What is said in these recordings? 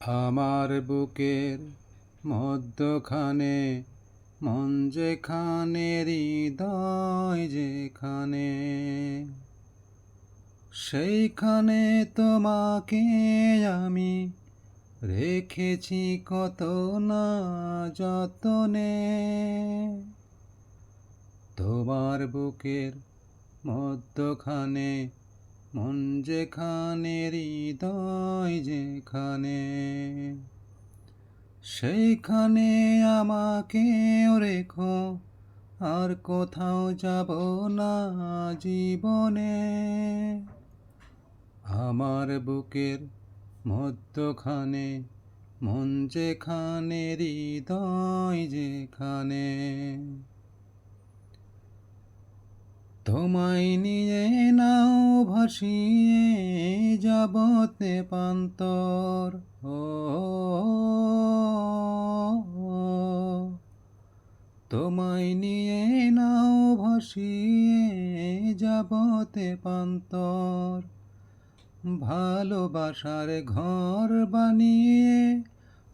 আমার বুকের মধ্যখানে, মন যেখানে, হৃদয় যেখানে, সেইখানে তোমাকে আমি রেখেছি কত না যতনে। তোমার বুকের মধ্যখানে মন যেখানে, হৃদয় যেখানে, সেইখানে আমাকে রেখো। আর কোথাও যাব না জীবনে। আমার বুকের মধ্যখানে, মন যেখানে, হৃদয় যেখানে তোমায় নিয়ে নাও ভাসিয়ে যাবতে পান্তর। ও, তোমায় নিয়ে নাও ভাসিয়ে যাবতে পান্তর। ভালোবাসার ঘর বানিয়ে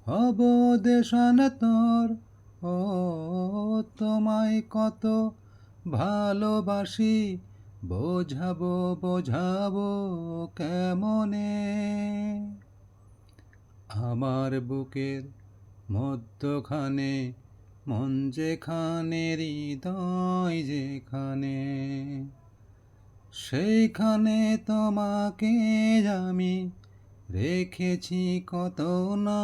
হব দেশান্তর। ও, তোমায় কত ভালোবাসি, বোঝাবো বোঝাবো কেমনে? আমার বুকের মধ্যখানে, মন যেখানে, হৃদয় যেখানে, সেইখানে তোমাকে আমি রেখেছি কত না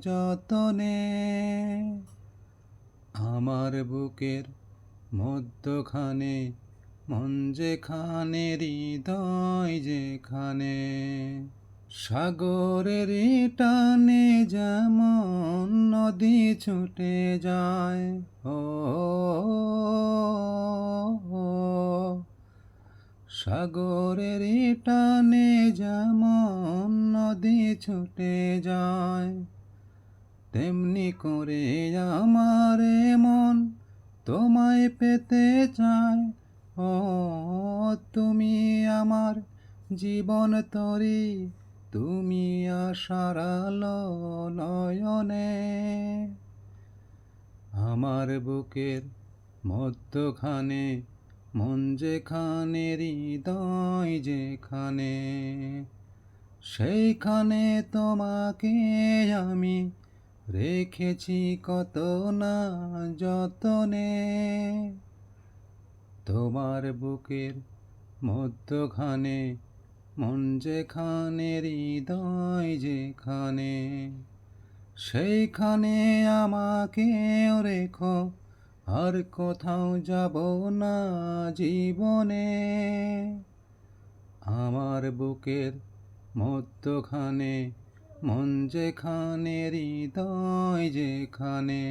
যতনে। আমার বুকের মধ্যখানে, মন যেখানে, হৃদয় যেখানে, সাগরের টানে যেমন নদী ছুটে যায়। ও সাগরের টানে যেমন নদী ছুটে যায়, তেমনি করে আমার মন তোমায় পেতে চায় ও, তুমি আমার জীবন তরি। তুমি আশার নয়নে। আমার বুকের মধ্যখানে, মন যেখানে, হৃদয় যেখানে, সেইখানে তোমাকে আমি রেখেছি কত না যতনে। তোমার বুকের মধ্যখানে, মন যেখানে, হৃদয় যেখানে, সেইখানে আমাকে রেখো। আর কোথাও যাব না জীবনে। আমার বুকের মধ্যখানে মন যেখানে হৃদয় যেখানে।